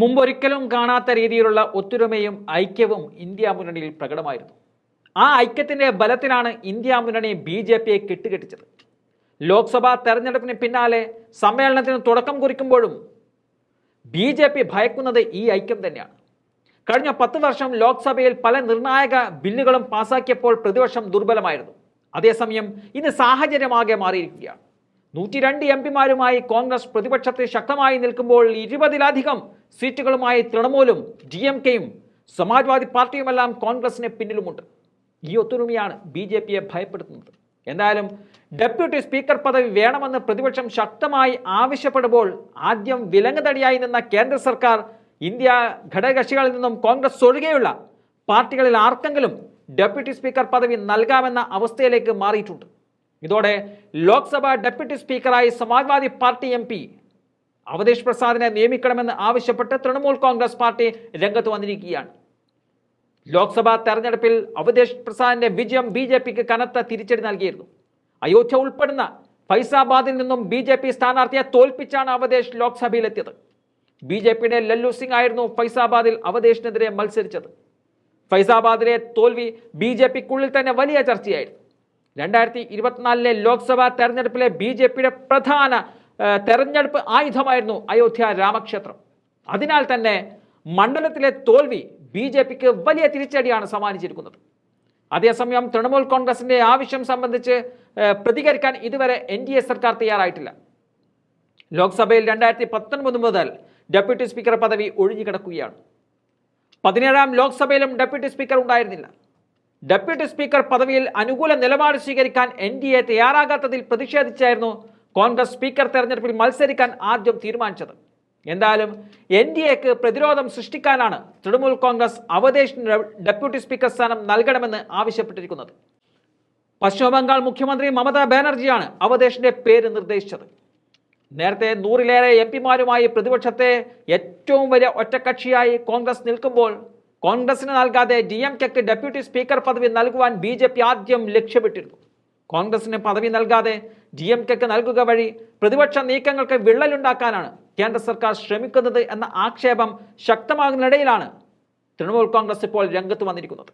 മുമ്പൊരിക്കലും കാണാത്ത രീതിയിലുള്ള ഒത്തൊരുമയും ഐക്യവും ഇന്ത്യ മുന്നണിയിൽ പ്രകടമായിരുന്നു. ആ ഐക്യത്തിന്റെ ബലത്തിലാണ് ഇന്ത്യ മുന്നണി ബി ജെ പിയെ കെട്ടുകെട്ടിച്ചത്. ലോക്സഭാ തെരഞ്ഞെടുപ്പിന് പിന്നാലെ സമ്മേളനത്തിന് തുടക്കം കുറിക്കുമ്പോഴും ബി ജെ പി ഭയക്കുന്നത് ഈ ഐക്യം തന്നെയാണ്. കഴിഞ്ഞ പത്ത് വർഷം ലോക്സഭയിൽ പല നിർണായക ബില്ലുകളും പാസാക്കിയപ്പോൾ പ്രതിപക്ഷം ദുർബലമായിരുന്നു. അതേസമയം ഇന്ന് സാഹചര്യമാകെ മാറിയിരിക്കുകയാണ്. നൂറ്റി രണ്ട് എം പിമാരുമായി കോൺഗ്രസ് പ്രതിപക്ഷത്തിൽ ശക്തമായി നിൽക്കുമ്പോൾ ഇരുപതിലധികം സീറ്റുകളുമായി തൃണമൂലും ഡി എം കെയും സമാജ്വാദി പാർട്ടിയുമെല്ലാം കോൺഗ്രസിന് പിന്നിലുമുണ്ട്. ഈ ഒത്തൊരുമയാണ് ബി ജെ പിയെ ഭയപ്പെടുത്തുന്നത്. എന്തായാലും ഡെപ്യൂട്ടി സ്പീക്കർ പദവി വേണമെന്ന് പ്രതിപക്ഷം ശക്തമായി ആവശ്യപ്പെടുമ്പോൾ ആദ്യം വിലങ്ങുതടിയായി നിന്ന കേന്ദ്ര സർക്കാർ ഇന്ത്യ ഘടകകക്ഷികളിൽ നിന്നും കോൺഗ്രസ് ഒഴികെയുള്ള പാർട്ടികളിൽ ആർക്കെങ്കിലും ഡെപ്യൂട്ടി സ്പീക്കർ പദവി നൽകാമെന്ന അവസ്ഥയിലേക്ക് മാറിയിട്ടുണ്ട്. ഇതോടെ ലോക്സഭ ഡെപ്യൂട്ടി സ്പീക്കറായി സമാജ്വാദി പാർട്ടി എം അവതേഷ് പ്രസാദിനെ നിയമിക്കണമെന്ന് ആവശ്യപ്പെട്ട് തൃണമൂൽ കോൺഗ്രസ് പാർട്ടി രംഗത്ത് വന്നിരിക്കുകയാണ്. ലോക്സഭാ തെരഞ്ഞെടുപ്പിൽ അവതേഷ് പ്രസാദിന്റെ വിജയം ബി ജെ പിക്ക് കനത്ത തിരിച്ചടി നൽകിയിരുന്നു. അയോധ്യ ഉൾപ്പെടുന്ന ഫൈസാബാദിൽ നിന്നും ബി ജെ പി സ്ഥാനാർത്ഥിയെ തോൽപ്പിച്ചാണ് അവതേഷ് ലോക്സഭയിലെത്തിയത്. ബി ജെ പിയുടെ ലല്ലു സിംഗ് ആയിരുന്നു ഫൈസാബാദിൽ അവതേഷിനെതിരെ മത്സരിച്ചത്. ഫൈസാബാദിലെ തോൽവി ബി ജെ പിക്കുള്ളിൽ തന്നെ വലിയ ചർച്ചയായിരുന്നു. രണ്ടായിരത്തി ഇരുപത്തിനാലിലെ ലോക്സഭാ തെരഞ്ഞെടുപ്പിലെ ബി ജെ പിയുടെ പ്രധാന തെരഞ്ഞെടുപ്പ് ആയുധമായിരുന്നു അയോധ്യ രാമക്ഷേത്രം. അതിനാൽ തന്നെ മണ്ഡലത്തിലെ തോൽവി ബി ജെ പിക്ക് വലിയ തിരിച്ചടിയാണ് സമ്മാനിച്ചിരിക്കുന്നത്. അതേസമയം തൃണമൂൽ കോൺഗ്രസിന്റെ ആവശ്യം സംബന്ധിച്ച് പ്രതികരിക്കാൻ ഇതുവരെ എൻ ഡി എ സർക്കാർ തയ്യാറായിട്ടില്ല. ലോക്സഭയിൽ രണ്ടായിരത്തി പത്തൊൻപത് മുതൽ ഡെപ്യൂട്ടി സ്പീക്കർ പദവി ഒഴിഞ്ഞുകിടക്കുകയാണ് പതിനേഴാം ലോക്സഭയിലും ഡെപ്യൂട്ടി സ്പീക്കർ ഉണ്ടായിരുന്നില്ല. ഡെപ്യൂട്ടി സ്പീക്കർ പദവിയിൽ അനുകൂല നിലപാട് സ്വീകരിക്കാൻ എൻ ഡി എ തയ്യാറാകാത്തതിൽ പ്രതിഷേധിച്ചായിരുന്നു കോൺഗ്രസ് സ്പീക്കർ തെരഞ്ഞെടുപ്പിൽ മത്സരിക്കാൻ ആദ്യം തീരുമാനിച്ചത്. എന്തായാലും എൻ ഡി എക്ക് പ്രതിരോധം സൃഷ്ടിക്കാനാണ് തൃണമൂൽ കോൺഗ്രസ് അവതേഷിന് ഡെപ്യൂട്ടി സ്പീക്കർ സ്ഥാനം നൽകണമെന്ന് ആവശ്യപ്പെട്ടിരിക്കുന്നത്. പശ്ചിമബംഗാൾ മുഖ്യമന്ത്രി മമതാ ബാനർജിയാണ് അവതേഷിന്റെ പേര് നിർദ്ദേശിച്ചത്. നേരത്തെ നൂറിലേറെ എം പിമാരുമായി പ്രതിപക്ഷത്തെ ഏറ്റവും വലിയ ഒറ്റക്കക്ഷിയായി കോൺഗ്രസ് നിൽക്കുമ്പോൾ കോൺഗ്രസിന് നൽകാതെ ഡി എം കെക്ക് ഡെപ്യൂട്ടി സ്പീക്കർ പദവി നൽകുവാൻ ബി ആദ്യം ലക്ഷ്യമിട്ടിരുന്നു. കോൺഗ്രസിന് പദവി നൽകാതെ ഡി എം കെക്ക് നൽകുക വഴി പ്രതിപക്ഷ നീക്കങ്ങൾക്ക് വിള്ളലുണ്ടാക്കാനാണ് കേന്ദ്ര സർക്കാർ ശ്രമിക്കുന്നത് എന്ന ആക്ഷേപം ശക്തമാകുന്നതിനിടയിലാണ് തൃണമൂൽ കോൺഗ്രസ് ഇപ്പോൾ രംഗത്ത് വന്നിരിക്കുന്നത്.